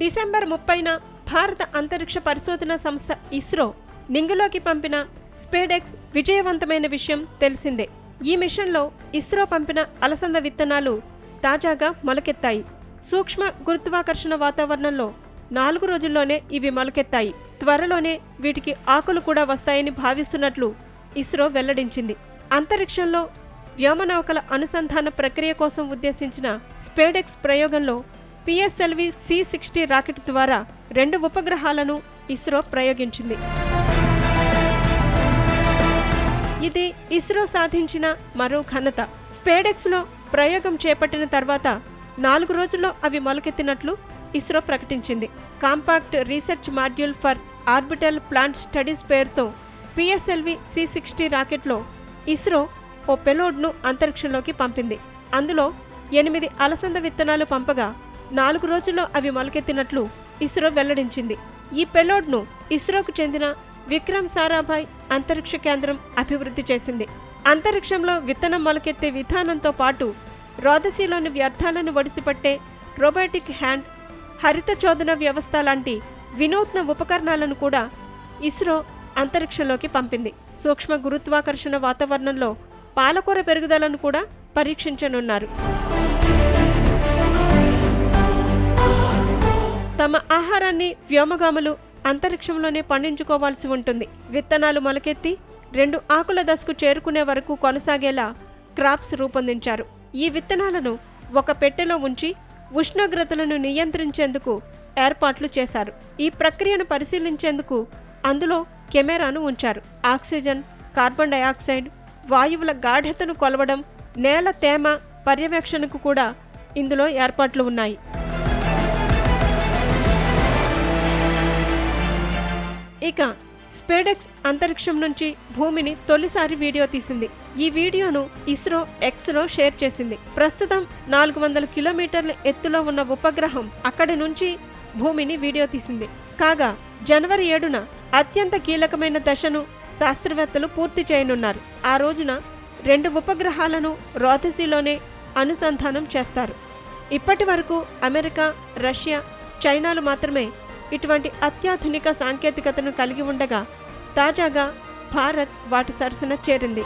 December ముప్పైన భారత అంతరిక్ష పరిశోధన సంస్థ ఇస్రో నింగులోకి పంపిన స్పేడెక్స్ విజయవంతమైన విషయం తెలిసిందే. ఈ మిషన్లో ఇస్రో పంపిన అలసంద విత్తనాలు తాజాగా మొలకెత్తాయి. సూక్ష్మ గురుత్వాకర్షణ వాతావరణంలో నాలుగు రోజుల్లోనే ఇవి మొలకెత్తాయి. త్వరలోనే వీటికి ఆకులు కూడా వస్తాయని భావిస్తున్నట్లు ఇస్రో వెల్లడించింది. అంతరిక్షంలో వ్యోమనౌకల అనుసంధాన ప్రక్రియ కోసం ఉద్దేశించిన స్పేడెక్స్ ప్రయోగంలో పిఎస్ఎల్వి సి సిక్స్టీ రాకెట్ ద్వారా రెండు ఉపగ్రహాలను ఇస్రో ప్రయోగించింది. ఇది ఇస్రో సాధించిన మరో ఘనత. స్పేడెక్స్లో ప్రయోగం చేపట్టిన తర్వాత నాలుగు రోజుల్లో అవి మొలకెత్తినట్లు ఇస్రో ప్రకటించింది. Compact research module for orbital plant studies పేరుతో పిఎస్ఎల్వి సి సిక్స్టీ రాకెట్లో ఇస్రో ఓ పెలోడ్ను అంతరిక్షంలోకి పంపింది. అందులో ఎనిమిది అలసంద విత్తనాలు పంపగా నాలుగు రోజుల్లో అవి మొలకెత్తినట్లు ఇస్రో వెల్లడించింది. ఈ పెలోడ్ను ఇస్రోకు చెందిన విక్రమ్ సారాభాయ్ అంతరిక్ష కేంద్రం అభివృద్ధి చేసింది. అంతరిక్షంలో విత్తనం మొలకెత్తే విధానంతో పాటు రోదసిలోని వ్యర్థాలను ఒడిసిపట్టే రోబోటిక్ హ్యాండ్ హరిత చోదన వ్యవస్థ లాంటి వినూత్న ఉపకరణాలను కూడా ఇస్రో అంతరిక్షంలోకి పంపింది. సూక్ష్మ గురుత్వాకర్షణ వాతావరణంలో పాలకూర పెరుగుదలను కూడా పరీక్షించనున్నారు. తమ ఆహారాన్ని వ్యోమగాములు అంతరిక్షంలోనే పండించుకోవాల్సి ఉంటుంది. విత్తనాలు మొలకెత్తి రెండు ఆకుల దశకు చేరుకునే వరకు కొనసాగేలా క్రాప్స్ రూపొందించారు. ఈ విత్తనాలను ఒక పెట్టెలో ఉంచి ఉష్ణోగ్రతలను నియంత్రించేందుకు ఏర్పాట్లు చేశారు. ఈ ప్రక్రియను పరిశీలించేందుకు అందులో కెమెరాను ఉంచారు. ఆక్సిజన్ కార్బన్ డయాక్సైడ్ వాయువుల గాఢతను కొలవడం నేల తేమ పర్యవేక్షణకు కూడా ఇందులో ఏర్పాట్లు ఉన్నాయి. ఇక స్పేడెక్స్ అంతరిక్షం నుంచి భూమిని తొలిసారి వీడియో తీసింది. ఈ వీడియోను ఇస్రో ఎక్స్లో షేర్ చేసింది. ప్రస్తుతం నాలుగు వందల కిలోమీటర్ల ఎత్తులో ఉన్న ఉపగ్రహం అక్కడి నుంచి భూమిని వీడియో తీసింది. కాగా జనవరి ఏడున అత్యంత కీలకమైన దశను శాస్త్రవేత్తలు పూర్తి చేయనున్నారు. ఆ రోజున రెండు ఉపగ్రహాలను రోథసీలోనే అనుసంధానం చేస్తారు. ఇప్పటి వరకు అమెరికా రష్యా చైనాలు మాత్రమే ఇటువంటి అత్యాధునిక సాంకేతికతను కలిగి ఉండగా తాజాగా భారత్ వాటి సరసన చేరింది.